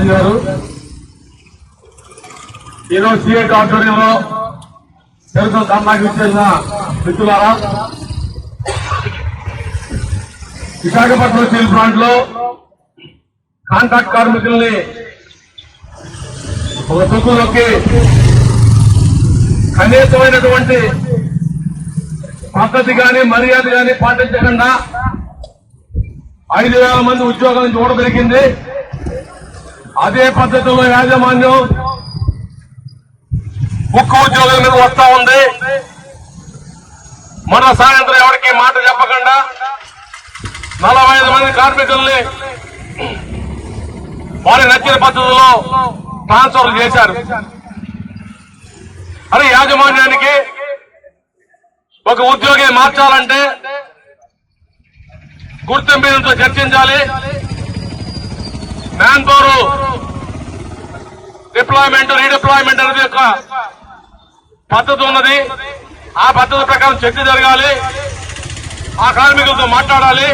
రాజు గారు. ఈరోజు సిఐటి ఆధ్వర్యంలో తెలుగు ధర్నాకి ఇచ్చేసిన మిత్రులారా విశాఖపట్నం స్టీల్ ప్లాంట్లో కాంట్రాక్ట్ కార్మికుల్ని ఒక తుక్కులోకి కనీసమైనటువంటి పద్ధతి కానీ మర్యాద కానీ పాటించకుండా ఐదు వేల మంది ఉద్యోగాల నుంచి ఊడబెరిగింది అదే పద్ధతిలో యాజమాన్యం ముఖ్య ఉద్యోగుల మీద వస్తా ఉంది. మన సాయంత్రం ఎవరికి మాట చెప్పకుండా నలభై ఐదు మంది కార్మికుల్ని వారి నచ్చిన పద్ధతిలో ట్రాన్స్ఫర్ చేశారు. అరే యాజమాన్యానికి ఒక ఉద్యోగి మార్చాలంటే గుర్తింపు చర్చించాలి. Man power. డిప్లాయ్మెంట్ రీడిప్లాయ్మెంట్ అనేది ఒక పద్ధతి ఉన్నది. ఆ పద్ధతి ప్రకారం చర్చ జరగాలి. ఆ కార్మికులతో మాట్లాడాలి.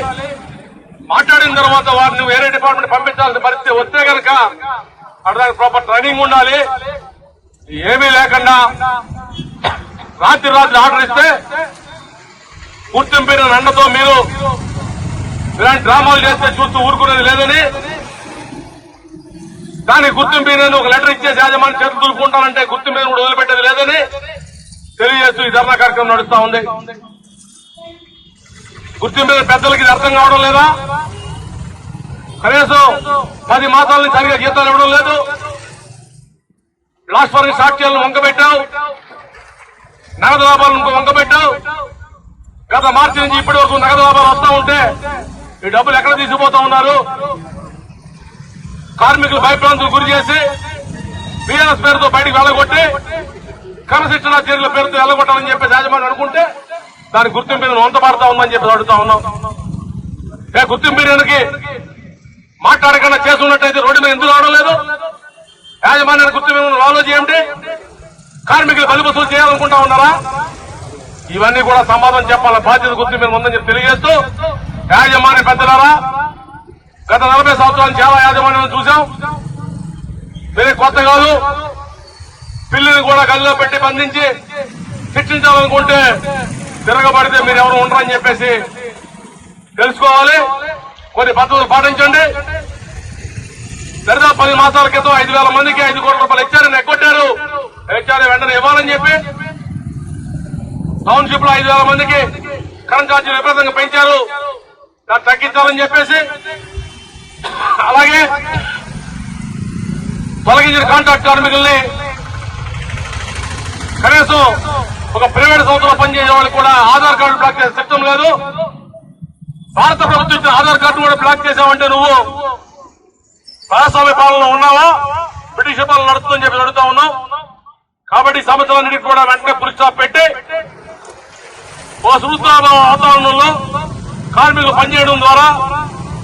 మాట్లాడిన తర్వాత వారిని వేరే డిపార్ట్మెంట్ పంపించాల్సిన పరిస్థితి వస్తే కనుక అక్కడ ప్రాపర్ ట్రైనింగ్ ఉండాలి. ఏమీ లేకుండా రాత్రి రాత్రి ఆర్డర్ ఇస్తే గుర్తింపిన నండతో మీరు ఇలాంటి డ్రామాలు చేస్తే చూస్తూ ఊరుకునేది లేదని దానికి గుర్తింపు నేను ఒక లెటర్ ఇచ్చేసి యాజమాన్యం చేతులు దులుపుకుంటానంటే గుర్తింపు కూడా వదిలిపెట్టేది లేదని తెలియజేస్తూ ఈ ధర్నా కార్యక్రమం నడుస్తా ఉంది. గుర్తింపు పెద్దలకి ఇది అర్థం కావడం లేదా? కనీసం పది మాసాల నుంచి సరిగా జీతాలు ఇవ్వడం లేదు. లాస్ట్ సాక్ష్యాలను వంకబెట్టావు నగదు లాభాలను వంకబెట్టావు గత మార్చి నుంచి ఇప్పటి వరకు నగదు లాభాలు వస్తా ఉంటే ఈ డబ్బులు ఎక్కడ తీసుకుపోతా ఉన్నారు? కార్మికులు భయప్రాంతులు గురి చేసి బీఆర్ఎస్ పేరుతో బయటికి వెళ్ళగొట్టి క్రమశిక్షణ చర్యల పేరుతో వెళ్ళగొట్టాలని చెప్పి యాజమాన్యం అనుకుంటే దాని గుర్తింపు మీద వంతపడతా ఉందని చెప్పి అడుగుతా ఉన్నాం ఏ గుర్తింపు మీదకి మాట్లాడకుండా చేస్తున్నట్టయితే రోడ్డు మీద ఎందుకు రావడం లేదు? యాజమాన్యాన్ని గుర్తింపు ఆలోచన ఏమిటి? కార్మికులు బలి వసూలు చేయాలనుకుంటా ఉన్నారా? ఇవన్నీ కూడా సమాధానం చెప్పాల బాధ్యత గుర్తింపు మీద ఉందని చెప్పి తెలియజేస్తూ యాజమాన్య పెద్దలారా గత నలభై సంవత్సరాలు చాలా యాజమాన్యం చూసాం మీరే కొత్త కాదు. పిల్లిని కూడా గదిలో పెట్టి బంధించి శిక్షించాలనుకుంటే తిరగబడితే మీరు ఎవరు ఉండరని చెప్పేసి తెలుసుకోవాలి. కొన్ని పద్ధతులు పాటించండి. దరిదాపు పది మాసాల క్రితం ఐదు వేల మందికి ఐదు కోట్ల రూపాయలు ఇచ్చారని ఎగ్గొట్టారు హెచ్ఆర్ఏ వెంటనే ఇవ్వాలని చెప్పి టౌన్షిప్లో ఐదు వేల మందికి కరెంట్ ఛార్జీలు విపరీతంగా పెంచారు. దాన్ని తగ్గించాలని చెప్పేసి అలాగే తొలగించిన కాంట్రాక్ట్ కార్మికుల్ని కనీసం ఒక ప్రైవేట్ సంస్థలో పనిచేసే వాళ్ళు కూడా ఆధార్ కార్డు బ్లాక్ చేసే సిస్టమ్ లేదు. భారత ప్రభుత్వం ఇచ్చిన ఆధార్ కార్డు కూడా బ్లాక్ చేసావంటే నువ్వు ప్రజాస్వామ్య పాలనలో ఉన్నావా? బ్రిటిష్ పాలన నడుస్తుందని చెప్పి అడుగుతా ఉన్నాం కాబట్టి ఈ కూడా వెంటనే పురుషాప్ పెట్టి ఓ సుహృత వాతావరణంలో కార్మికులు పనిచేయడం ద్వారా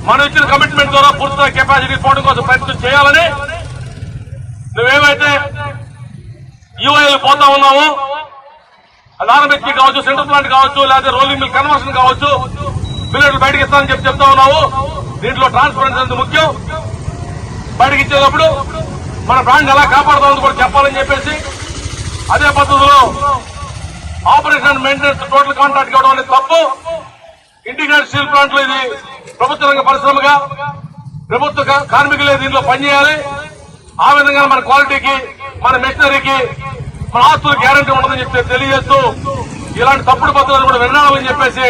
మనం ఇచ్చిన కమిట్మెంట్ ద్వారా పూర్తిగా కెపాసిటీ పోవడం కోసం ప్రయత్నం చేయాలని నువ్వేమైతే యూఐలు పోతా ఉన్నాము అది కావచ్చు సెంట్రల్ ప్లాంట్ కావచ్చు లేదా రోలింగ్ మిల్ కన్వర్షన్ కావచ్చు బిల్లెట్లు బయటకి ఇస్తానని చెప్పి చెప్తా ఉన్నావు. దీంట్లో ట్రాన్స్పరెన్సీ అంత ముఖ్యం. బయటకి ఇచ్చేటప్పుడు మన బ్రాండ్ ఎలా కాపాడుతామని కూడా చెప్పాలని చెప్పేసి అదే పద్ధతిలో operation and maintenance total contract ఇవ్వడం అనేది తప్పు. ఇంటిగ్రేటెడ్ స్టీల్ ప్లాంట్లు ఇది ప్రభుత్వ రంగ పరిశ్రమగా ప్రభుత్వ కార్మికులే దీంట్లో పనిచేయాలి. ఆ విధంగా మన క్వాలిటీకి మన మెషినరీకి మన ఆస్తులు గ్యారంటీ ఉండదని చెప్పి తెలియజేస్తూ ఇలాంటి తప్పుడు పద్ధతులు కూడా వినాలని చెప్పేసి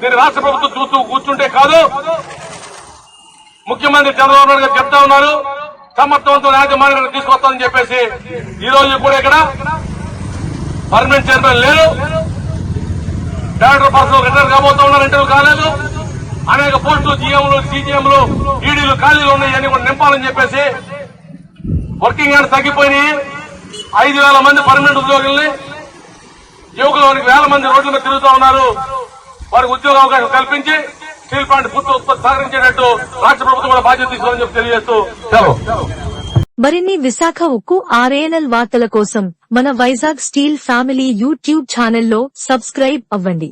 దీన్ని రాష్ట్ర ప్రభుత్వం చూస్తూ కూర్చుంటే కాదు. ముఖ్యమంత్రి చంద్రబాబు నాయుడు గారు చెప్తా ఉన్నారు సమర్థవంతం యాజమాన్యాన్ని తీసుకొస్తామని చెప్పేసి ఈ రోజు కూడా ఇక్కడ పర్మనెంట్ చైర్మన్ లేరు. డైరెక్టర్ పర్సన్ రిటైర్ కాబోతా ఉన్నారు ఇంటర్వ్యూ కాలేదు. అనేక పోస్టులు జీఎంలు సీజీఎంలు ఈడీలు ఖాళీలు ఉన్నాయని కూడా నింపాలని చెప్పేసి వర్కింగ్ హ్యాండ్స్ తగ్గిపోయినాయి. ఐదు వేల మంది పర్మనెంట్ ఉద్యోగుల్ని యువకులు వేల మంది రోడ్ల మీద తిరుగుతూ ఉన్నారు. వారికి ఉద్యోగ అవకాశం కల్పించి స్టీల్ ప్లాంట్ పూర్తి ఉత్పత్తి సహకరించేటట్టు రాష్ట్ర ప్రభుత్వం కూడా బాధ్యత తీసుకోవాలని చెప్పి తెలియజేస్తూ మరిన్ని విశాఖ ఉక్కు ఆర్ఏఎన్ఎల్ వార్తల కోసం మన వైజాగ్ స్టీల్ ఫ్యామిలీ యూట్యూబ్ ఛానల్లో సబ్స్క్రైబ్ అవ్వండి.